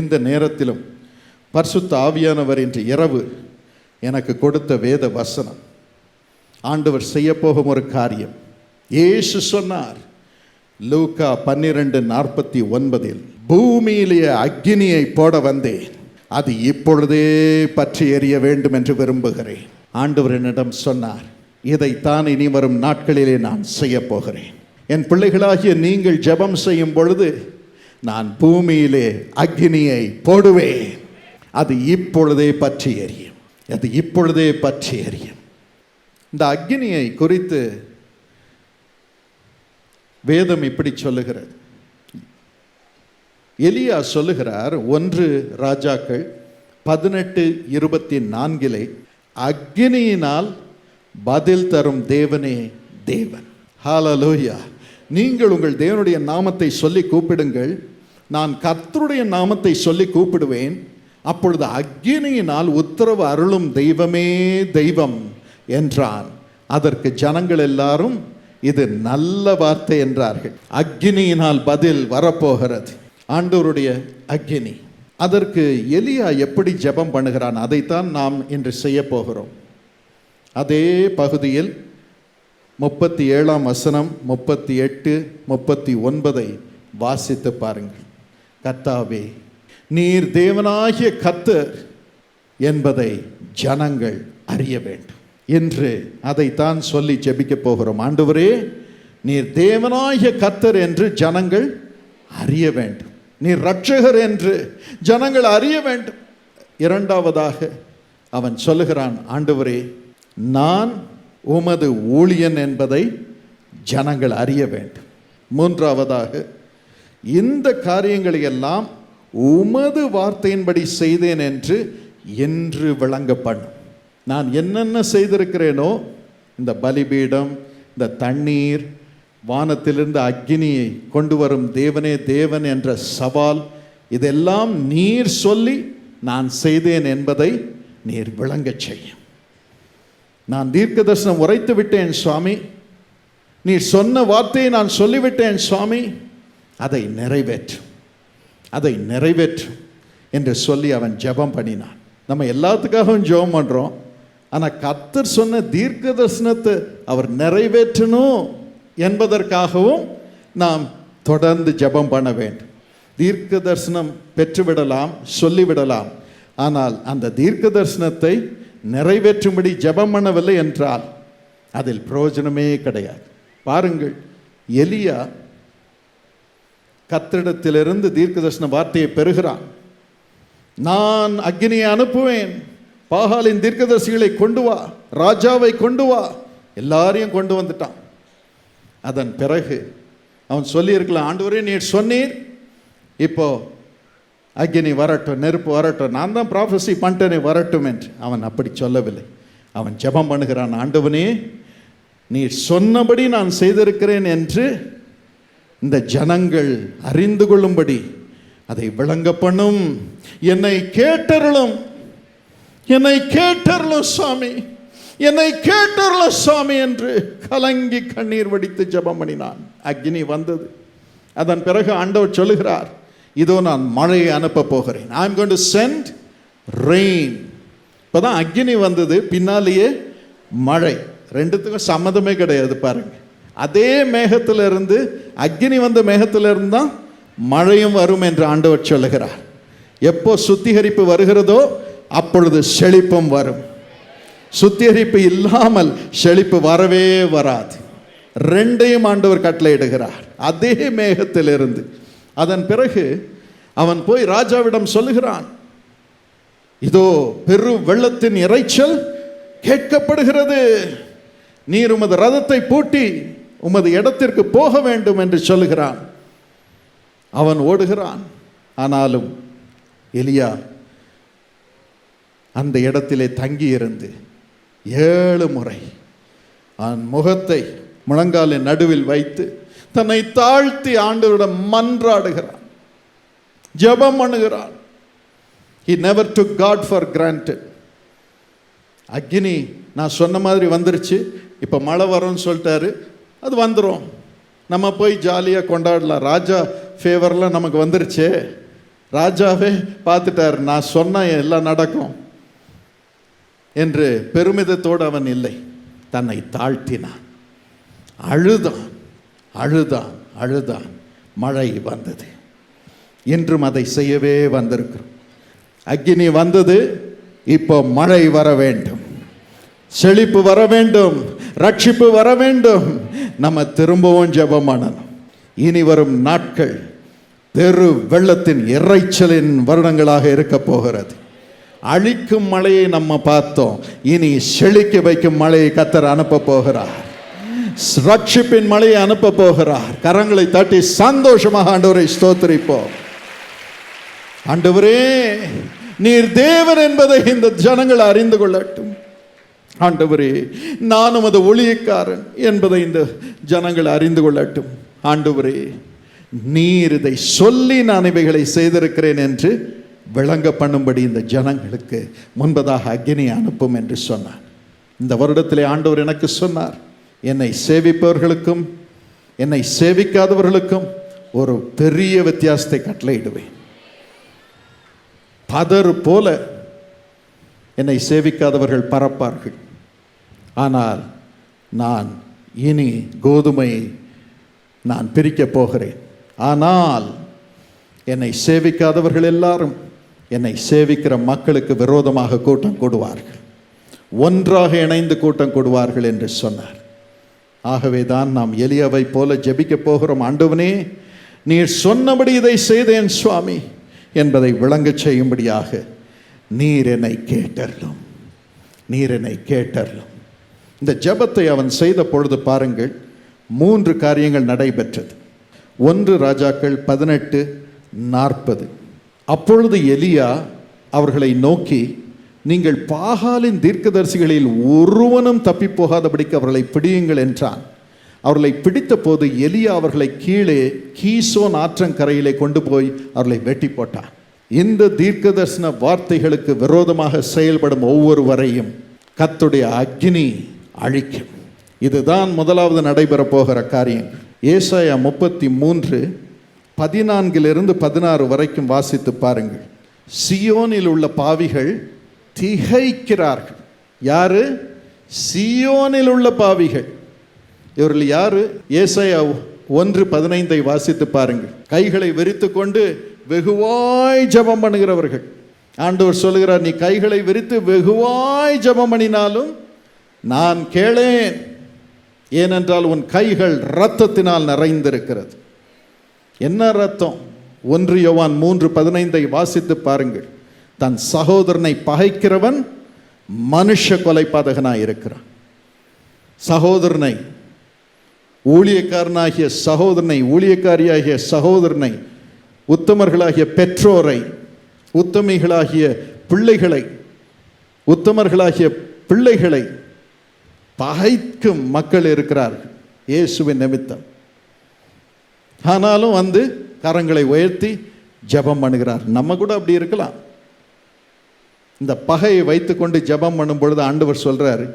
இந்த நேரத்திலும் பரிசுத்த ஆவியானவர் இன்று இரவு எனக்கு கொடுத்த வேத வசனம். ஆண்டவர் செய்யப்போகும் ஒரு காரியம். ஏசு சொன்னார் லூக்கா பன்னிரெண்டு நாற்பத்தி ஒன்பதில் பூமியிலே அக்னியை போட வந்தேன். அது இப்பொழுதே பற்றி எறிய வேண்டும் என்று விரும்புகிறேன். ஆண்டவர் என்னிடம் சொன்னார் இதைத்தான் இனி வரும் நாட்களிலே நான் செய்யப்போகிறேன் என் பிள்ளைகளாகிய நீங்கள் ஜெபம் செய்யும் பொழுது நான் பூமியிலே அக்கினியை போடுவேன். அது இப்பொழுதே பற்றி எரியும். அது இப்பொழுதே பற்றி எரியும். இந்த அக்கினியை குறித்து வேதம் இப்படி சொல்லுகிறது. எலியா சொல்லுகிறார் ஒன்று ராஜாக்கள் பதினெட்டு இருபத்தி நான்கிலே அக்னியினால் பதில் தரும் தேவனே தேவன். ஹாலலோயா நீங்கள் உங்கள் தேவனுடைய நாமத்தை சொல்லி கூப்பிடுங்கள். நான் கர்த்தருடைய நாமத்தை சொல்லி கூப்பிடுவேன். அப்பொழுது அக்கினியினால் உத்தரவு அருளும் தெய்வமே தெய்வம் என்றான். அதற்கு ஜனங்கள் எல்லாரும் இது நல்ல வார்த்தை என்றார்கள். அக்கினியினால் பதில் வரப்போகிறது. ஆண்டோருடைய அக்கினி அதற்கு எலியா எப்படி ஜெபம் பண்ணுகிறான்? அதைத்தான் நாம் இன்று செய்ய போகிறோம். அதே பகுதியில் முப்பத்தி ஏழாம் வசனம் முப்பத்தி எட்டு முப்பத்தி ஒன்பதை வாசித்து பாருங்கள். கத்தாவே நீர் தேவனாகிய கத்தர் என்பதை ஜனங்கள் அறிய வேண்டும். என்று அதைத்தான் சொல்லி ஜெபிக்கப் போகிறோம். ஆண்டவரே நீர் தேவனாகிய கத்தர் என்று ஜனங்கள் அறிய வேண்டும். நீர் ரட்சகர் என்று ஜனங்கள் அறிய வேண்டும். இரண்டாவதாக அவன் சொல்லுகிறான் ஆண்டவரே நான் உமது ஊழியன் என்பதை ஜனங்கள் அறிய வேண்டும். மூன்றாவதாக இந்த காரியங்களை எல்லாம் உமது வார்த்தையின்படி செய்தேன் என்று என்று விளங்க பண்ணும் நான் என்னென்ன செய்திருக்கிறேனோ இந்த பலிபீடம் இந்த தண்ணீர் வானத்திலிருந்து அக்னியை கொண்டு வரும் தேவனே தேவன் என்ற சவால் இதெல்லாம் நீர் சொல்லி நான் செய்தேன் என்பதை நீர் விளங்கச் செய்யும். நான் தீர்க்க தரிசனம் உரைத்து விட்டேன் சுவாமி. நீர் சொன்ன வார்த்தையை நான் சொல்லிவிட்டேன் சுவாமி. அதை நிறைவேற்றும் அதை நிறைவேற்றும் என்று சொல்லி அவன் ஜெபம் பண்ணினான். நம்ம எல்லாத்துக்காகவும் ஜெபம் பண்ணுறோம் ஆனால் கத்தர் சொன்ன தீர்க்க தரிசனத்தை அவர் நிறைவேற்றணும் என்பதற்காகவும் நாம் தொடர்ந்து ஜெபம் பண்ண வேண்டும். தீர்க்க தரிசனம் பெற்றுவிடலாம் சொல்லிவிடலாம். ஆனால் அந்த தீர்க்க தரிசனத்தை நிறைவேற்றும்படி ஜெபம் பண்ணவில்லை என்றால் அதில் பிரயோஜனமே கிடையாது. பாருங்கள் எலியா கத்திரிடத்திலிருந்து தீர்க்கதர்ஷன வார்த்தையை பெறுகிறான். நான் அக்னியை அனுப்புவேன். பாகாலின் தீர்க்கதர்சிகளை கொண்டு வா. ராஜாவை கொண்டு வா. எல்லாரையும் கொண்டு வந்துட்டான். அதன் பிறகு அவன் சொல்லியிருக்கலாம் ஆண்டவரே நீர் சொன்னீர். இப்போ அக்னி வரட்டும் நெருப்பு வரட்டும். நான் தான் ப்ராஃபஸி பண்ணிட்டேனே வரட்டும் என்று. அவன் அப்படி சொல்லவில்லை. அவன் ஜெபம் பண்ணுகிறான் ஆண்டவனே நீ சொன்னபடி நான் செய்திருக்கிறேன் என்று இந்த ஜனங்கள் அறிந்து கொள்ளும்படி அதை விளங்க பண்ணும் என்னை கேட்டருளும். என்னை கேட்டருளும் சுவாமி. என்னை கேட்டருளும் சுவாமி என்று கலங்கி கண்ணீர் வடித்து ஜெபம் பண்ணினான். அக்னி வந்தது. அதன் பிறகு ஆண்டவர் சொல்லுகிறார் இதோ நான் மழையை அனுப்ப போகிறேன். I am gone to send rain இப்போ தான் அக்னி வந்தது. பின்னாலேயே மழை. ரெண்டுத்துக்கும் சம்மதமே கிடையாது பாருங்கள் அதே மேகத்திலிருந்து அக்னி வந்த மேகத்திலிருந்து தான் மழையும் வரும் என்று ஆண்டவர் சொல்லுகிறார். எப்போ சுத்திகரிப்பு வருகிறதோ அப்பொழுது செழிப்பும் வரும். சுத்திகரிப்பு இல்லாமல் செழிப்பு வரவே வராது. ரெண்டையும் ஆண்டவர் கட்டளையிடுகிறார். அதே மேகத்திலிருந்து. அதன் பிறகு அவன் போய் ராஜாவிடம் சொல்லுகிறான் இதோ பெரு வெள்ளத்தின் இரைச்சல் கேட்கப்படுகிறது. நீர் உமது ரதத்தை பூட்டி உமது இடத்திற்கு போக வேண்டும் என்று சொல்லுகிறான். அவன் ஓடுகிறான். ஆனாலும் எலியா அந்த இடத்திலே தங்கியிருந்து ஏழு முறை அவன் முகத்தை முழங்காலின் நடுவில் வைத்து தன்னை தாழ்த்தி ஆண்டவரிடம் மன்றாடுகிறான். ஜெபம் பண்ணுகிறான். He never to God for granted Agni நான் சொன்ன மாதிரி வந்துருச்சு. இப்போ மழை வரும்னு சொல்லிட்டாரு. அது வந்துடும் நம்ம போய் ஜாலியாக கொண்டாடலாம். ராஜா ஃபேவர்லாம் நமக்கு வந்துருச்சு. ராஜாவே பார்த்துட்டார் நான் சொன்ன எல்லாம் நடக்கும். என்று பெருமிதத்தோடு அவன் இல்லை. தன்னை தாழ்த்தினான். அழுதான் அழுதான் அழுதான். மழை வந்தது. இன்றும் அதை செய்யவே வந்திருக்கிறோம். அக்னி வந்தது இப்போ மழை வர வேண்டும். செழிப்பு வர வேண்டும். ரட்சிப்பு வர வேண்டும். நம்ம திரும்பவும் ஜெபம் இனி வரும் நாட்கள் பெரு வெள்ளத்தின் இறைச்சலின் வருடங்களாக இருக்க போகிறது. அழிக்கும் மழையை நம்ம பார்த்தோம். இனி செழிக்க வைக்கும் மழையை கத்தர் அனுப்ப போகிறார். ரட்சிப்பின் மழையை அனுப்ப போகிறார். கரங்களை தட்டி சந்தோஷமாக ஆண்டவரை ஸ்தோத்திரிப்போம். ஆண்டவரே நீர் தேவன் என்பதை இந்த ஜனங்கள் அறிந்து கொள்ளட்டும். ஆண்டவரே நானும் அது ஒளியக்காரன் என்பதை இந்த ஜனங்கள் அறிந்து கொள்ளட்டும். ஆண்டவரே நீர் இதை சொல்லி நான் இவைகளை செய்திருக்கிறேன் என்று விளங்க பண்ணும்படி இந்த ஜனங்களுக்கு முன்பதாக அக்னி அனுப்பும் என்று சொன்னார். இந்த வருடத்திலே ஆண்டவர் எனக்கு சொன்னார் என்னை சேவிப்பவர்களுக்கும் என்னை சேவிக்காதவர்களுக்கும் ஒரு பெரிய வித்தியாசத்தை கட்டளையிடுவேன். பதறு போல என்னை சேவிக்காதவர்கள் பறப்பார்கள் ஆனால் நான் இனி கோதுமையை நான் பிரிக்கப் போகிறேன். ஆனால் என்னை சேவிக்காதவர்கள் எல்லாரும் என்னை சேவிக்கிற மக்களுக்கு விரோதமாக கூட்டம் கூடுவார்கள். ஒன்றாக இணைந்து கூட்டம் கூடுவார்கள் என்று சொன்னார். ஆகவே தான் நாம் எளியவை போல ஜெபிக்கப் போகிறோம். ஆண்டவனே நீர் சொன்னபடி இதை செய்தேன் சுவாமி என்பதை விளங்கச் செய்யும்படியாக நீர் என்னை கேட்டருளும். நீர் என்னை கேட்டருளும். இந்த ஜெபத்தை அவன் செய்த பொழுது பாருங்கள் மூன்று காரியங்கள் நடைபெற்றது. ஒன்று ராஜாக்கள் பதினெட்டு நாற்பது. அப்பொழுது எலியா அவர்களை நோக்கி நீங்கள் பாகாலின் தீர்க்கதரிசிகளில் ஒருவனும் தப்பி போகாதபடிக்கு அவர்களை பிடியுங்கள் என்றான். அவர்களை பிடித்த போது எலியா அவர்களை கீழே கீசோன் ஆற்றங்கரையிலே கொண்டு போய் அவர்களை வெட்டி போட்டான். இந்த தீர்க்கதரிசன வார்த்தைகளுக்கு விரோதமாக செயல்படும் ஒவ்வொருவரையும் கத்துடைய அக்னி அழிக்கும். இதுதான் முதலாவது நடைபெறப் போகிற காரியம். ஏசாயா முப்பத்தி மூன்று பதினான்கிலிருந்து பதினாறு வரைக்கும் வாசித்து பாருங்கள். சியோனில் உள்ள பாவிகள் திகைக்கிறார்கள். யாரு? சியோனில் உள்ள பாவிகள். இவர்கள் யாரு? ஏசாயா ஒன்று பதினைந்தை வாசித்து பாருங்கள். கைகளை விரித்து கொண்டு வெகுவாய் ஜெபம் பண்ணுகிறவர்கள். ஆண்டவர் சொல்லுகிறார் நீ கைகளை விரித்து வெகுவாய் ஜெபம் பண்ணினாலும் நான் கேளேன். ஏனென்றால் உன் கைகள் இரத்தத்தினால் நிறைந்திருக்கிறது. என்ன ரத்தம் ஒன்று யோவான் மூன்று பதினைந்தை வாசித்து பாருங்கள். தன் சகோதரனை பகைக்கிறவன் மனுஷ கொலைபாதகனாய் இருக்கிறான். சகோதரனை ஊழியக்காரனாகிய சகோதரனை ஊழியக்காரியாகிய சகோதரனை உத்தமர்களாகிய பெற்றோரை உத்தமிகளாகிய பிள்ளைகளை உத்தமர்களாகிய பிள்ளைகளை பகைக்கும் மக்கள் இருக்கிறார்கள் இயேசுவின் நிமித்தம். ஆனாலும் வந்து கரங்களை உயர்த்தி ஜெபம் பண்ணுகிறார். நம்ம கூட அப்படி இருக்கலாம். இந்த பகையை வைத்துக்கொண்டு ஜெபம் பண்ணும் பொழுது ஆண்டவர் சொல்கிறாரு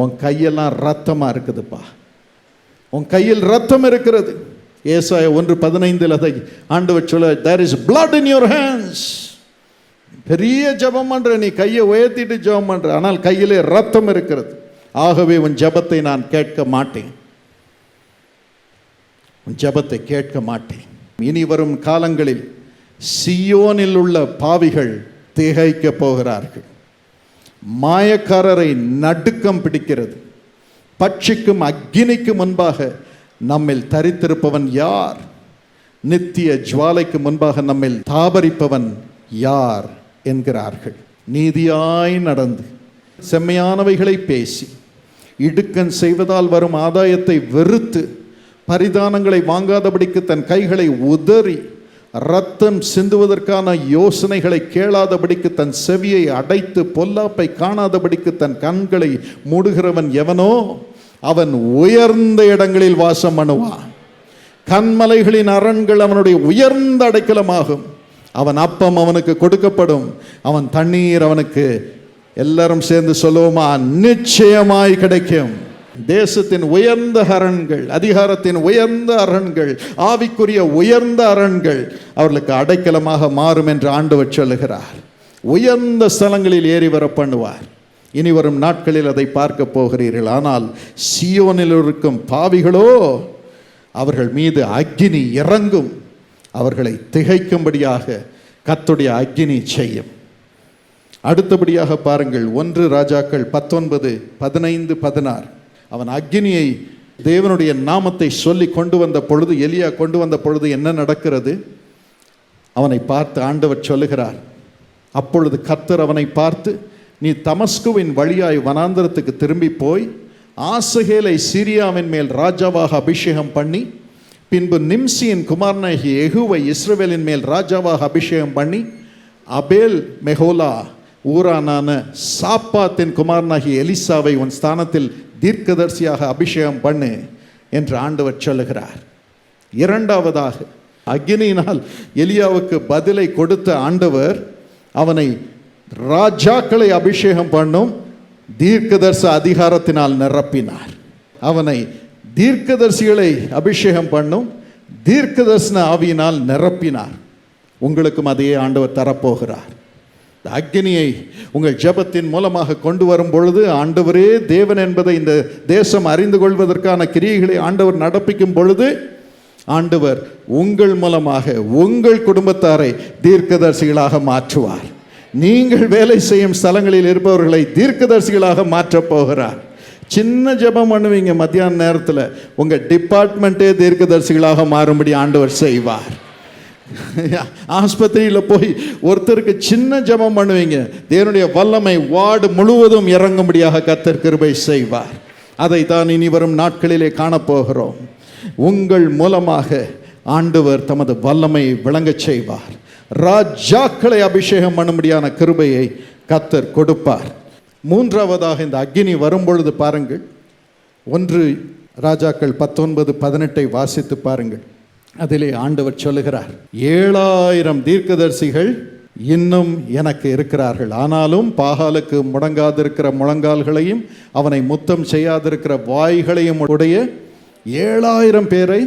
உன் கையெல்லாம் ரத்தமாக இருக்குதுப்பா. உன் கையில் ரத்தம் இருக்கிறது. ஏசாய ஒன்று பதினைந்தில் அதை ஆண்டவர் சொல்ல there is blood in your hands பெரிய ஜெபம் பண்ணுற நீ கையை உயர்த்திட்டு ஜெபம் பண்ணுற ஆனால் கையிலே ரத்தம் இருக்கிறது. ஆகவே உன் ஜெபத்தை நான் கேட்க மாட்டேன். உன் ஜெபத்தை கேட்க மாட்டேன். இனி வரும் காலங்களில் சியோனில் உள்ள பாவிகள் திகைக்க போகிறார்கள். மாயக்காரரை நடுக்கம் பிடிக்கிறது. பட்சிக்கும் அக்கினிக்கு முன்பாக நம்மில் தரித்திருப்பவன் யார்? நித்திய ஜுவாலைக்கு முன்பாக நம்மில் தாபரிப்பவன் யார்? என்கிறார்கள். நீதியாய் நடந்து செம்மையானவைகளை பேசி இடுக்கன் செய்வதால் வரும் ஆதாயத்தை வெறுத்து பரிதானங்களை வாங்காதபடிக்கு தன் கைகளை உதறி ரத்தம் சிந்துவதற்கான யோசனைகளை கேளாதபடிக்கு தன் செவியை அடைத்து பொல்லாப்பை காணாதபடிக்கு தன் கண்களை மூடுகிறவன் எவனோ அவன் உயர்ந்த இடங்களில் வாசம் பண்ணுவான். கண்மலைகளின் அரண்கள் அவனுடைய உயர்ந்த அடைக்கலமாகும். அவன் அப்பம் அவனுக்கு கொடுக்கப்படும். அவன் தண்ணீர் அவனுக்கு எல்லாரும் சேர்ந்து சொல்லுவோமா? நிச்சயமாய் கிடைக்கும். தேசத்தின் உயர்ந்த அரண்கள் அதிகாரத்தின் உயர்ந்த அரண்கள் ஆவிக்குரிய உயர்ந்த அரண்கள் அவர்களுக்கு அடைக்கலமாக மாறும் என்று ஆண்டவர் சொல்லுகிறார். உயர்ந்த ஸ்தலங்களில் ஏறி வர பண்ணுவார். இனி வரும் நாட்களில் அதை பார்க்க போகிறீர்கள். ஆனால் சியோனில் இருக்கும் பாவிகளோ அவர்கள் மீது அக்னி இறங்கும். அவர்களை திகைக்கும்படியாக கத்துடைய அக்னி செய்யும். அடுத்தபடியாக பாருங்கள் ஒன்று ராஜாக்கள் பத்தொன்பது பதினைந்து பதினாறு. அவன் அக்னியை தேவனுடைய நாமத்தை சொல்லி கொண்டு வந்த பொழுது எலியா கொண்டு வந்த பொழுது என்ன நடக்கிறது? அவனை பார்த்து ஆண்டவர் சொல்லுகிறார் அப்பொழுது கர்த்தர் அவனை பார்த்து நீ தமஸ்குவின் வழியாய் வனாந்தரத்துக்கு திரும்பி போய் ஆசகேலை சீரியாவின் மேல் ராஜாவாக அபிஷேகம் பண்ணி பின்பு நிம்சியின் குமாரநாயகி எகுவை இஸ்ரவேலின் மேல் ராஜாவாக அபிஷேகம் பண்ணி அபேல் மெஹோலா ஊரானான சாப்பாத்தின் குமாரனாகிய எலிசாவை உன் ஸ்தானத்தில் தீர்க்கதர்சியாக அபிஷேகம் பண்ணு என்று ஆண்டவர் சொல்லுகிறார். இரண்டாவதாக அக்னியினால் எலியாவுக்கு பதிலை கொடுத்த ஆண்டவர் அவனை ராஜாக்களை அபிஷேகம் பண்ணும் தீர்க்கதர்ச அதிகாரத்தினால் நிரப்பினார். அவனை தீர்க்கதரிசிகளை அபிஷேகம் பண்ணும் தீர்க்கதர்சன ஆவியினால் நிரப்பினார். உங்களுக்கும் அதையே ஆண்டவர் தரப்போகிறார். இந்த அக்னியை உங்கள் ஜெபத்தின் மூலமாக கொண்டு வரும் பொழுது ஆண்டவரே தேவன் என்பதை இந்த தேசம் அறிந்து கொள்வதற்கான கிரியைகளை ஆண்டவர் நடப்பிக்கும் பொழுது ஆண்டவர் உங்கள் மூலமாக உங்கள் குடும்பத்தாரை தீர்க்கதரிசிகளாக மாற்றுவார். நீங்கள் வேலை செய்யும் ஸ்தலங்களில் இருப்பவர்களை தீர்க்கதரிசிகளாக மாற்றப் போகிறார். சின்ன ஜபம் பண்ணுவீங்க மத்தியான நேரத்தில். உங்கள் டிபார்ட்மெண்ட்டே தீர்க்கதரிசிகளாக மாறும்படி ஆண்டவர் செய்வார். ஆஸ்பத்திரியில் போய் ஒருத்தருக்கு சின்ன ஜெபம் பண்ணுவீங்க. தேவனுடைய வல்லமை வார்டு முழுவதும் இறங்கும்படியாக கத்தர் கிருபை செய்வார். அதை தான் இனி வரும் நாட்களிலே காணப்போகிறோம். உங்கள் மூலமாக ஆண்டவர் தமது வல்லமை விளங்கச் செய்வார். ராஜாக்களை அபிஷேகம் பண்ணும்படியான கிருபையை கத்தர் கொடுப்பார். மூன்றாவதாக இந்த அக்னி வரும்பொழுது பாருங்கள். ஒன்று ராஜாக்கள் பத்தொன்பது பதினெட்டை வாசித்து பாருங்கள். அதிலே ஆண்டவர் சொல்லுகிறார் ஏழாயிரம் தீர்க்கதரிசிகள் இன்னும் எனக்கு இருக்கிறார்கள். ஆனாலும் பாகாலுக்கு முடங்காதிருக்கிற முழங்கால்களையும் அவனை முத்தம் செய்யாதிருக்கிற வாய்களையும் உடைய ஏழாயிரம் பேரை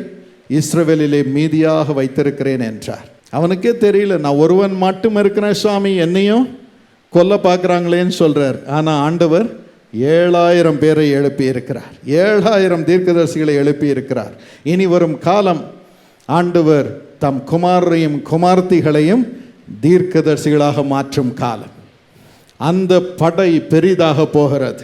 இஸ்ரவேலிலே மீதியாக வைத்திருக்கிறேன் என்றார். அவனுக்கே தெரியல நான் ஒருவன் மட்டும் இருக்கிறேன் சுவாமி என்னையும் கொல்ல பார்க்குறாங்களேன்னு சொல்கிறார் ஆனால் ஆண்டவர் ஏழாயிரம் பேரை எழுப்பி இருக்கிறார் ஏழாயிரம் தீர்க்கதரிசிகளை எழுப்பி இருக்கிறார் இனி வரும் காலம் ஆண்டவர் தம் குமாரையும் குமார்த்திகளையும் தீர்க்கதர்சிகளாக மாற்றும் காலம். அந்த படை பெரிதாக போகிறது.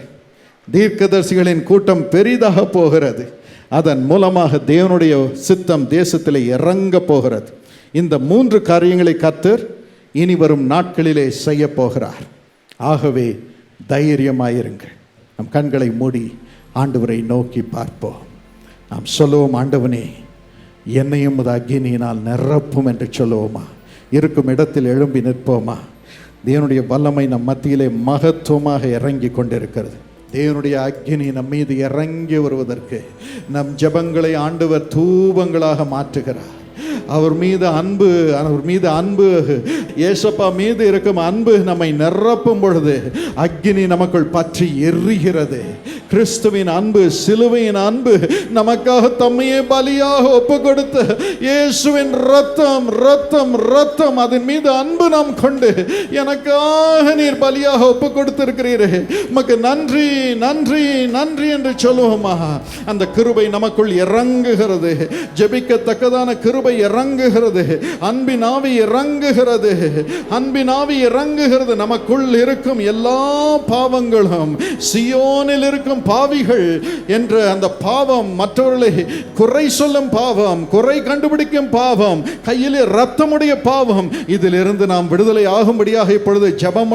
தீர்க்கதரிசிகளின் கூட்டம் பெரிதாக போகிறது. அதன் மூலமாக தேவனுடைய சித்தம் தேசத்தில் இறங்க போகிறது. இந்த மூன்று காரியங்களை கத்தர் இனி வரும் நாட்களிலே செய்ய போகிறார். ஆகவே தைரியமாயிருங்கள். நம் கண்களை மூடி ஆண்டவரை நோக்கி பார்ப்போம். நாம் சொல்லுவோம் ஆண்டவனே என்னையும் அது அக்னியினால் நிரப்பும் என்று சொல்லுவோமா? இருக்கும் இடத்தில் எழும்பி நிற்போமா? தேவனுடைய வல்லமை நம் மத்தியிலே மகத்துவமாக இறங்கி கொண்டிருக்கிறது. தேவனுடைய அக்னி நம் மீது இறங்கி வருவதற்கு நம் ஜெபங்களை ஆண்டவர் தூபங்களாக மாற்றுகிறார். அவர் மீது அன்பு அவர் மீது அன்பு. ஏசப்பா மீது இருக்கும் அன்பு நம்மை நிரப்பும் பொழுது அக்னி நமக்குள் பற்றி எரிகிறது. கிறிஸ்துவின் அன்பு சிலுவையின் அன்பு நமக்காக தம்மையே பலியாக ஒப்பு கொடுத்து இயேசுவின் ரத்தம் ரத்தம் ரத்தம் அதன் மீது அன்பு நாம் கொண்டு எனக்காக நீர் பலியாக ஒப்பு கொடுத்திருக்கிறீரே உமக்கு நன்றி நன்றி நன்றி என்று சொல்லுவோமா. அந்த கிருபை நமக்குள் இறங்குகிறது. ஜெபிக்கத்தக்கதான கிருபை இறங்குகிறது. அன்பின் ஆவி இறங்குகிறது. அன்பின் ஆவி இறங்குகிறது. நமக்குள் இருக்கும் எல்லா பாவங்களும் சியோனில் இருக்கும் பாவிகள் என்ற அந்த பாவம் மற்றவர்களை குறை சொல்லும் பாவம் குறை கண்டுபிடிக்கும் பாவம் கையிலே ரத்தமுடைய பாவம் இதிலிருந்து நாம் விடுதலை ஆகும்படியாக இப்பொழுது ஜெபம்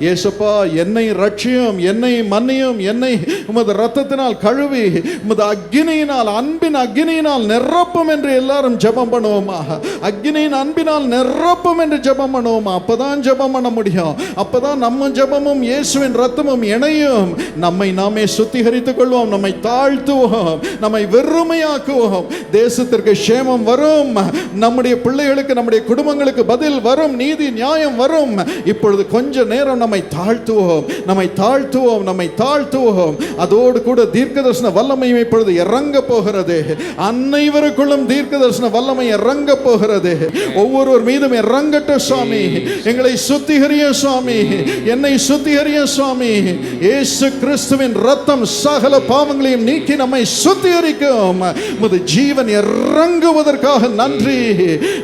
ஏசப்பா என்னை ரட்சியும் என்னை மன்னியும் என்னை உமது ரத்தத்தினால் கழுவி உமது அக்னியினால் அன்பின் அக்னியினால் நிரப்பும் என்று எல்லாரும் ஜபம் ஜெபம் பண்ணுவோமா? அக்னியின் அன்பினால் நிரப்பும் என்று ஜெபம் பண்ணுவோமா? அப்பதான் ஜெபம் பண்ண முடியும். அப்பதான் நம்ம ஜெபமும் இயேசுவின் ரத்தமும் இணையும். நம்மை நாமே சுத்திகரித்துக் கொள்வோம். நம்மை தாழ்த்துவோம். நம்மை வெறுமையாக்குவோம். தேசத்திற்கு சேமம் வரும். நம்முடைய பிள்ளைகளுக்கு நம்முடைய குடும்பங்களுக்கு பதில் வரும். நீதி நியாயம் வரும். இப்பொழுது கொஞ்ச நேரம் நம்மை தாழ்த்துவோம். நம்மை தாழ்த்துவோம். நம்மை தாழ்த்துவோம். அதோடு கூட தீர்க்கதர்சன வல்லமையும் இப்பொழுது இறங்க போகிறது. அனைவருக்குள்ளும் தீர்க்கதர்சன வல்லமை இறங்க போகிறது ஒவ்வொருவர் மீதும் இறங்கட்டும் சுவாமி. எங்களை சுத்திகரிய சுவாமி. என்னை சுத்திகரிய சுவாமி. ஏசு கிறிஸ்துவின் ரத்தம் சகல பாவங்களையும் நீக்கி நம்மை சுத்திகரிக்கும். உமது ஜீவன் இறங்குவதற்காக நன்றி.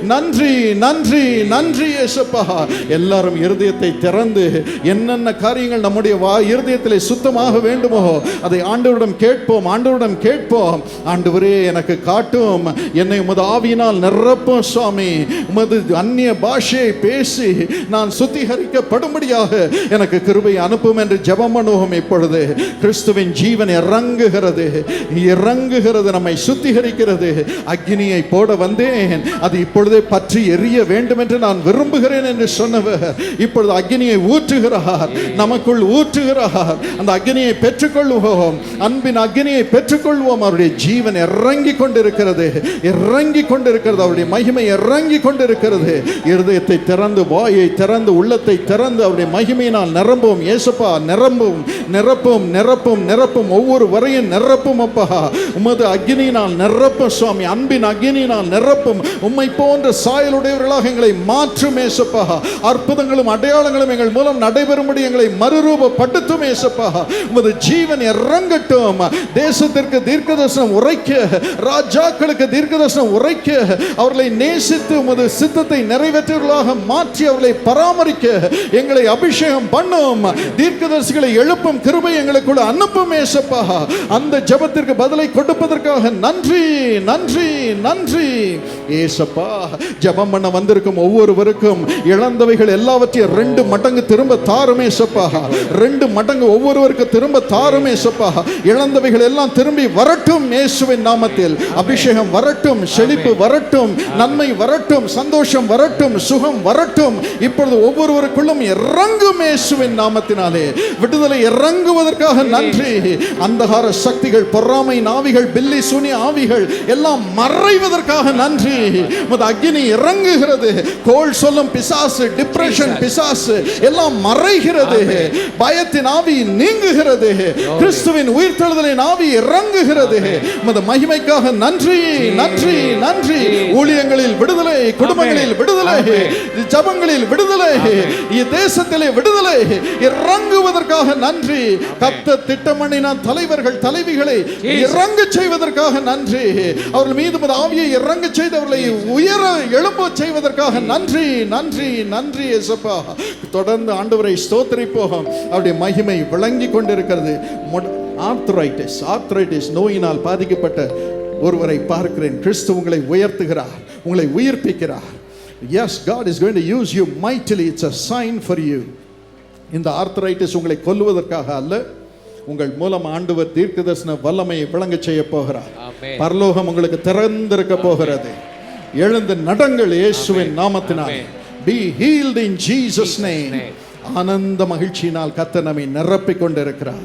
நன்றி நன்றி நன்றி ஏசப்பா எல்லாரும் இருதயத்தை திறந்து என்னென்ன காரியங்கள் நம்முடைய வா இருதயத்தில் சுத்தமாக வேண்டுமோ அதை ஆண்டவரிடம் கேட்போம் ஆண்டவரிடம் கேட்போம். ஆண்டவரே எனக்கு காட்டும். என்னை உமது ஆவியினால் நிரப்பும் சுவாமி. உமது அந்நிய பாஷையை பேசி நான் சுத்திகரிக்கப்படும்படியாக எனக்கு கிருபை அனுப்பும் என்று ஜெபம் பண்ணுவோம் இப்பொழுது. கிறிஸ்துவின் ஜீவன் இறங்குகிறது. இறங்குகிறது நம்மை சுத்திகரிக்கிறது. அக்னியை போட வந்தேன். அது இப்பொழுதே பற்றி எரிய வேண்டும் என்று நான் விரும்புகிறேன் என்று சொன்னவர். இப்பொழுது அக்னியை ஊற்றுகிறார். நமக்குள் ஊற்றுகிறார். அந்த அக்னியை பெற்றுக்கொள்வோம். அன்பின் அக்னியை பெற்றுக்கொள்வோம். அவருடைய ஜீவன் இறங்கி கொண்டிருக்கிறது. இறங்கி கொண்டிருக்கிறது. அவருடைய மகிமை இறங்கி கொண்டிருக்கிறது இருதயத்தை திறந்து வாயை திறந்து உள்ளத்தை திறந்து அவருடைய மகிமையினால் நிரம்பும் ஏசப்பா நிரம்பும் நிரப்பும் நிரப்பும் நிரப்பும் ஒவ்வொரு வரையும் நிரப்பும் அப்பா. உமது அக்னியினால் நிரப்பும் சுவாமி. அன்பின் அக்னியினால் நிரப்பும். உம்மை போன்ற சாயலுடையவர்களாக எங்களை மாற்றும் ஏசப்பா. அற்புதங்களும் அடையாளங்களும் எங்கள் மூலம் நடைபெறும்படி எங்களை மறுரூபப்படுத்தும் ஏசப்பா. உமது ஜீவன் இறங்கட்டும். தேசத்திற்கு தீர்க்கதர்சனம் உரைக்க ராஜாக்களுக்கு தீர்க்கதர்சனம் உரைக்க அவர்களை நேசித்து உமது சித்தத்தை நிறைவேற்றவர்களாக மாற்றி அவர்களை பராமரிக்க எங்களை அபிஷேகம் பண்ணும். தீர்க்கதரிசிகளை எழுப்பும் கிருபை எங்களுக்குள்ள அனுப்பும் ஏசப்பா. அந்த ஜபத்திற்கு பதிலை கொடுப்பதற்காக நன்றி நன்றி நன்றி. ஏசப்பா ஜபம் பண்ண வந்திருக்கும் ஒவ்வொருவருக்கும் இழந்தவைகள் எல்லாவற்றையும் ரெண்டு மடங்கு திரும்ப தாருமே சப்பா ரெண்டு மடங்கு ஒவ்வொருவருக்கு திரும்ப தாருமே சப்பா இழந்தவைகள் எல்லாம் திரும்பி வரட்டும் இயேசுவின் நாமத்தில். அபிஷேகம் வரட்டும் செழிப்பு வரட்டும் நன்மை வரட்டும் சந்தோஷம் வரட்டும் சுகம் வரட்டும். இப்பொழுது ஒவ்வொருவருக்குள்ளும் இறங்கும் இயேசுவின் நாமத்தினாலே. விடுதலை இறங்குவதற்காக நன்றி. அந்தகார சக்திகள் பொறாமை நாவிகள் பில்லி சுனி ஆவிகள் எல்லாம் மறைவதற்காக நன்றி. அக்னி இறங்குகிறது. கோல் சொல்லும் பிசாசு டிப்ரெஷன் பிசாசு எல்லாம் மறைகிறது. பயத்தின் ஆவி நீங்குகிறது. கிறிஸ்துவின் உயிர்த்தெழுதலின் ஆவி இறங்குகிறது. மகிமைக்காக நன்றி நன்றி நன்றி. ஊழியங்களில் விடுதலை குடும்பங்களில் விடுதலை ஜபங்களில் விடுதலை தேசத்திலே விடுதலை இறங்குவதற்காக நன்றி கத்த திட்டமணின தலைவர்கள் தலைவிகளை இறங்க செய்வதற்காக நன்றி அவர்கள் மீது ஆவியை இறங்க செய்து அவர்களை உயர எழும்ப செய்வதற்காக நன்றி நன்றி நன்றி இயேசப்பா தொடர்ந்து ஆண்டவரை ஸ்தோத்திரிப்போம் அவருடைய மகிமை விளங்கி கொண்டிருக்கிறது ஆர்த்ரைட்டிஸ் ஆர்த்ரைட்டிஸ் நோயினால் பாதிக்கப்பட்ட ஒருவரை பார்க்கிறேன். கிறிஸ்து உங்களை உயர்த்துகிறார் உங்களை உயிர்ப்பிக்கிறார். Yes God is going to use you mightily it's a sign for you இந்த ஆர்த்தரைட்டிஸ் உங்களை கொல்லுவதற்காக அல்ல உங்கள் மூலம் ஆண்டவர் தீர்க்கதர்சன வல்லமையை விளங்க செய்ய போகிறார். பரலோகம் உங்களுக்கு திறந்திருக்க போகிறது. எழுந்து நடங்கள் இயேசுவின் நாமத்தினால். Be healed in Jesus name ஆனந்த மகிழ்ச்சியினால் கத்த நம்மை நிரப்பிக் கொண்டிருக்கிறார்.